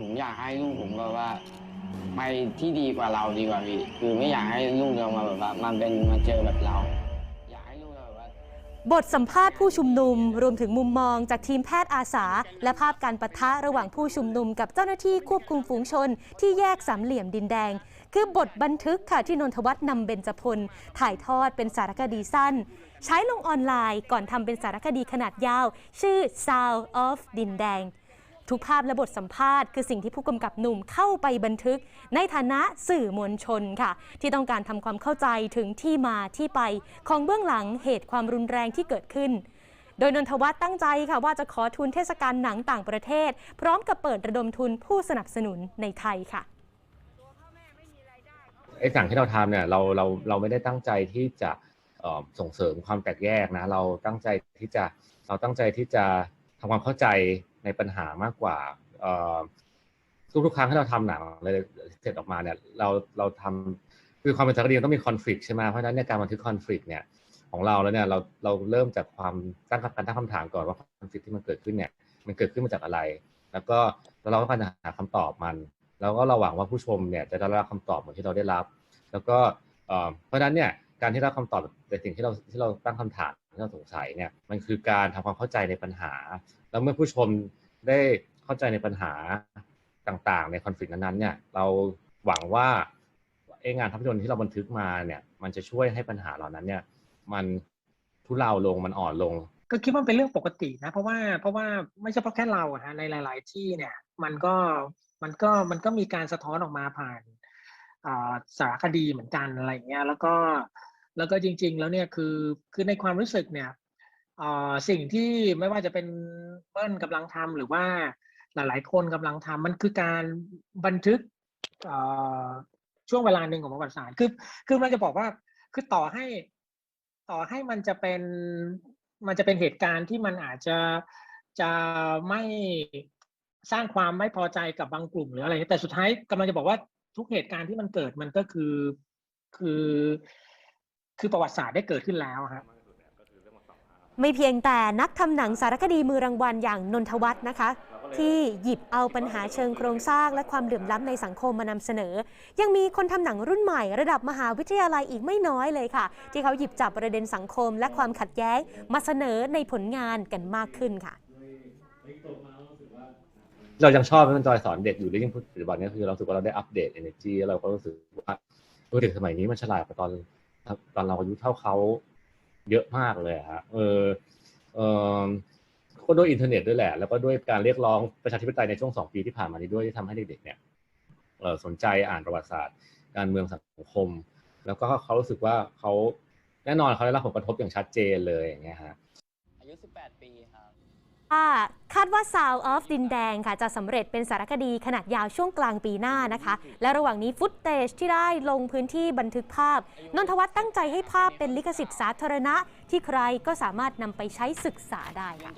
ผมอยากให้ลูกผมแบบว่าไปที่ดีกว่าเราดีกว่าพี่คือไม่อยากให้ลูกเรามาแบบว่ามาเป็นมาเจอแบบเรา อยากให้ลูกเราแบบว่าบทสัมภาษณ์ผู้ชุมนุมรวมถึงมุมมองจากทีมแพทย์อาสา และภาพการปะทะระหว่างผู้ชุมนุมกับเจ้าหน้าที่ควบคุมฝูงชน ที่แยกสามเหลี่ยมดินแดง คือบทบันทึกค่ะที่นนทวัฒน์นำเบญจพล ถ่ายทอดเป็นสารคดีสั้น ใช้ลงออนไลน์ก่อนทำเป็นสารคดีขนาดยาว ชื่อ Sound of ดินแดง ทุกภาพและบทสัมภาษณ์คือสิ่งที่ผู้กำกับหนุ่มเข้าไปบันทึก ในฐานะสื่อมวลชนค่ะ ที่ต้องการทำความเข้าใจถึงที่มาที่ไป ของเบื้องหลังเหตุความรุนแรงที่เกิดขึ้น โดยนนทวัฒน์ตั้งใจค่ะว่าจะขอทุนเทศกาลหนังต่างประเทศ พร้อมกับเปิดระดมทุนผู้สนับสนุนในไทยค่ะไอ้สั่งที่เราทำเนี่ยเราเราเราไม่ได้ตั้งใจที่จะส่งเสริมความแตกแยกนะ เราตั้งใจที่จะเราตั้งใจที่จะทำความเข้าใจ ในปัญหามากกว่าทุกๆครั้งที่เราทำหนังเลยเสร็จออกมาเนี่ยเราเราทำคือความเป็นสารคดีต้องมีคอนฟ lict ใช่ไหมเพราะฉะนั้นเนี่ยการบันทึกคอนฟ lict เนี่ยของเราแล้วเนี่ยเราเราเริ่มจากความตั้งการตั้งคำถามก่อนว่าคอนฟ lict ที่มันเกิดขึ้นเนี่ยมันเกิดขึ้นมาจากอะไร แล้วก็เราก็พยายามหาคำตอบมัน แล้วก็เราหวังว่าผู้ชมเนี่ยจะได้รับคำตอบเหมือนที่เราได้รับ แล้วก็เพราะฉะนั้นเนี่ยการที่ได้รับคำตอบในสิ่งที่เราที่เราตั้งคำถามที่เราสงสัยเนี่ยมันคือการทำความเข้าใจในปัญหา แล้วเมื่อผู้ชม ได้เข้าใจในปัญหาต่างๆ ในคอนฟ lict นั้นๆเนี่ยเราหวังว่าไอ้งานภาพยนตร์ที่เราบันทึกมาเนี่ยมันจะช่วยให้ปัญหาเหล่านั้นเนี่ยมันทุเลาลงมันอ่อนลง ก็คิดว่าเป็นเรื่องปกตินะ เพราะว่าเพราะว่าไม่ใช่เพราะแค่เราฮะในหลาย ๆ ที่เนี่ยมันก็มันก็มันก็มีการสะท้อนออกมาผ่านสารคดีเหมือนกันอะไรเงี้ยแล้วก็แล้วก็จริง ๆ แล้วเนี่ยคือคือในความรู้สึกเนี่ย สิ่งที่ไม่ว่าจะเป็นเปิ้ลกำลังทำหรือว่าหลาย ๆ คนกำลังทำมันคือการบันทึกช่วงเวลาหนึ่งของประวัติศาสตร์คือคือมันจะบอกว่าคือต่อให้ต่อให้มันจะเป็นมันจะเป็นเหตุการณ์ที่มันอาจจะจะไม่สร้างความไม่พอใจกับบางกลุ่มหรืออะไรแต่สุดท้ายกำลังจะบอกว่าทุกเหตุการณ์ที่มันเกิดมันก็คือคือคือประวัติศาสตร์ได้เกิดขึ้นแล้วครับ ไม่เพียงแต่นักทำหนังสารคดีมือรางวัลอย่างนนทวัฒน์นะคะ ที่หยิบเอาปัญหาเชิงโครงสร้างและความเหลื่อมล้ำในสังคมมานำเสนอ ยังมีคนทำหนังรุ่นใหม่ระดับมหาวิทยาลัยอีกไม่น้อยเลยค่ะ ที่เขาหยิบจับประเด็นสังคมและความขัดแย้งมาเสนอในผลงานกันมากขึ้นค่ะ เรายังชอบให้มันจอยสอนเด็กอยู่ด้วยยิ่งปัจจุบันนี้คือเรารู้สึกว่าเราได้อัปเดต energy แล้วเราก็รู้สึกว่าเออเด็กสมัยนี้มันฉลาดกว่าตอนตอนเราอายุเท่าเขา เยอะมากเลยฮะเออเออก็ด้วยอินเทอร์เน็ตด้วยแหละ แล้วก็ด้วยการเรียกร้องประชาธิปไตยในช่วงสองปีที่ผ่านมานี้ด้วยที่ทำให้เด็กๆเนี่ยสนใจอ่านประวัติศาสตร์ การเมืองสังคม แล้วก็เขารู้สึกว่าเขาแน่นอนเขาได้รับผลกระทบอย่างชัดเจนเลยอย่างเงี้ยฮะอายุ 18 ปีครับ คาดว่า Sound of ดินแดงค่ะ จะสำเร็จเป็นสารคดีขนาดยาวช่วงกลางปีหน้านะคะ และระหว่างนี้ฟุตเตจที่ได้ลงพื้นที่บันทึกภาพ นนทวัฒน์ตั้งใจให้ภาพเป็นลิขสิทธิ์สาธารณะ ที่ใครก็สามารถนำไปใช้ศึกษาได้ค่ะ